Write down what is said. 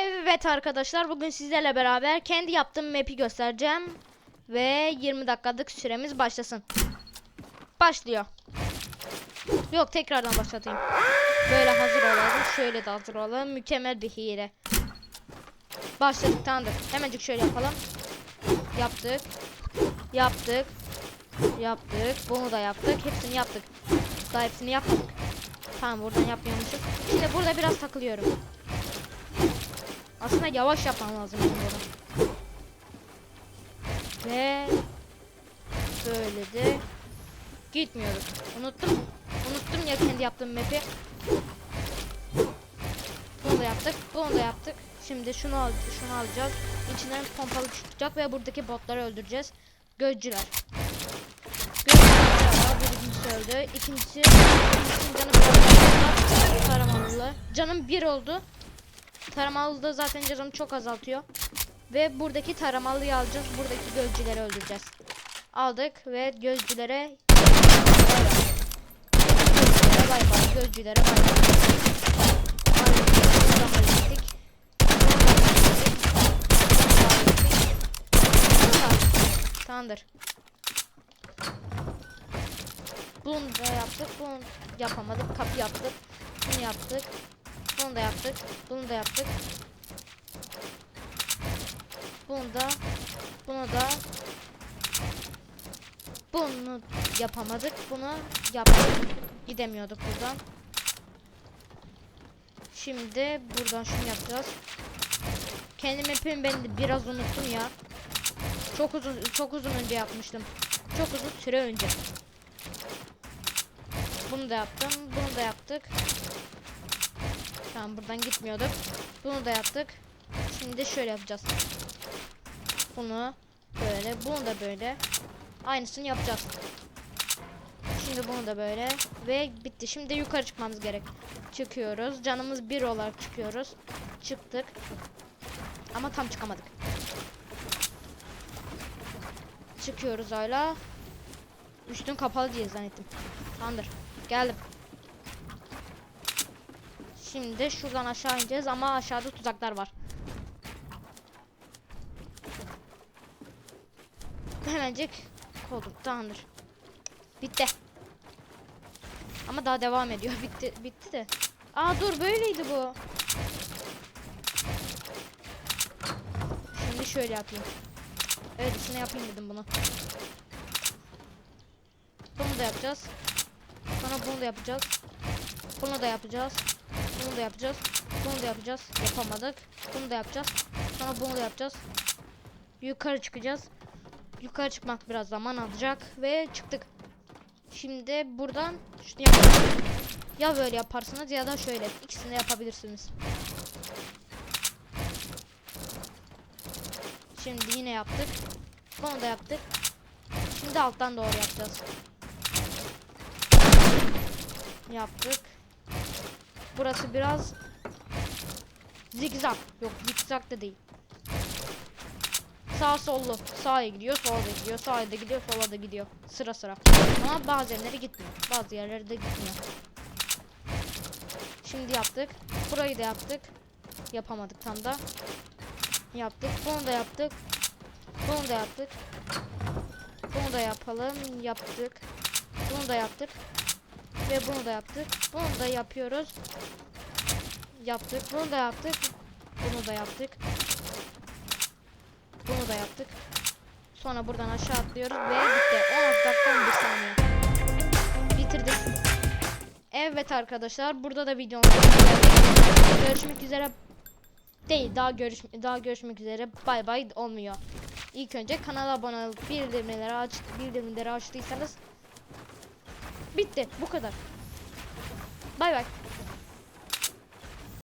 Evet arkadaşlar bugün sizlerle beraber kendi yaptığım map'i göstereceğim. Ve 20 dakikalık süremiz başlasın. Başlıyor. Yok tekrardan başlatayım. Böyle hazır olalım. Şöyle de hazır olalım. Mükemmel bir hile. Başladık tamamdır. Hemencik şöyle yapalım. Yaptık. Yaptık. Yaptık. Bunu da yaptık. Hepsini yaptık. Daha hepsini yapmadık. Tamam buradan yapmıyormuşum. Şimdi burada biraz takılıyorum. Aslında yavaş yapmam lazım bunu. Ve böyle de gitmiyoruz. Unuttum. Unuttum ya kendi yaptığım map'i. Bunu da yaptık. Bunu da yaptık. Şimdi şunu al şunu alacağız. İçinden pompalı çıkacak ve buradaki botları öldüreceğiz. Gözcüler. Birincisi öldü. İkincisi, ikincisinin canı biraz taramalı. Canım bir oldu. Taramalı da zaten canımı çok azaltıyor. Ve buradaki taramalıyı alacağız. Buradaki gözcüleri öldüreceğiz. Aldık ve gözcülere Gözcülere bay bay. Gözcülere bay bay. Tamamdır. Bunu da yaptık. Bunu yapamadık. Kapı yaptık. Bunu yaptık. Bunu da yaptık. Bunu da yaptık. Bunu da bunu da bunu yapamadık. Bunu yaptık. Gidemiyorduk buradan. Şimdi buradan şunu yapacağız. Kendim yapayım ben de biraz unuttum ya. Çok uzun çok uzun önce yapmıştım. Çok uzun süre önce. Bunu da yaptım. Bunu da yaptık. Tamam buradan gitmiyorduk. Bunu da yaptık. Şimdi şöyle yapacağız. Bunu böyle, bunu da böyle. Aynısını yapacağız. Şimdi bunu da böyle ve bitti. Şimdi yukarı çıkmamız gerek. Çıkıyoruz. Canımız bir olarak çıkıyoruz. Çıktık. Ama tam çıkamadık. Çıkıyoruz hala. Üstün kapalı diye zannettim. Tamamdır. Geldim. Şimdi şuradan aşağı ineceğiz ama aşağıda tuzaklar var. Hemencik koyduk tamamdır. Bitti. Ama daha devam ediyor. Bitti bitti de. Aa dur böyleydi bu. Şimdi şöyle yapayım. Evet içine yapayım dedim bunu. Bunu da yapacağız. Sonra bunu da yapacağız. Bunu da yapacağız. Bunu da yapacağız. Bunu da yapacağız. Yapamadık. Bunu da yapacağız. Sonra bunu da yapacağız. Yukarı çıkacağız. Yukarı çıkmak biraz zaman alacak ve çıktık. Şimdi buradan şunu. Ya böyle yaparsınız ya da şöyle. İkisini de yapabilirsiniz. Şimdi yine yaptık. Bunu da yaptık. Şimdi alttan doğru yapacağız. Yaptık. Burası biraz zigzag. Yok zigzag da değil. Sağ sollu. Sağa gidiyor, sola da gidiyor, sağa da gidiyor, sola da gidiyor. Sıra sıra. Ama bazı yerlere gitmiyor. Bazı yerlere de gitmiyor. Şimdi yaptık. Burayı da yaptık. Yapamadık tam da. Yaptık. Bunu da yaptık. Bunu da yaptık. Bunu da yapalım. Yaptık. Bunu da yaptık. Ve bunu da yaptık. Bunu da yapıyoruz. Yaptık. Bunu da yaptık. Bunu da yaptık. Bunu da yaptık. Sonra buradan aşağı atlıyoruz ve bitti. 16 dakika 11 saniye. Bitirdik. Evet arkadaşlar burada da videomuz Görüşmek üzere. Değil daha görüş daha görüşmek üzere. Bay bay olmuyor. İlk önce kanala abone olup bildirimleri aç bildirimleri açtıysanız bitti bu kadar. Bay bay.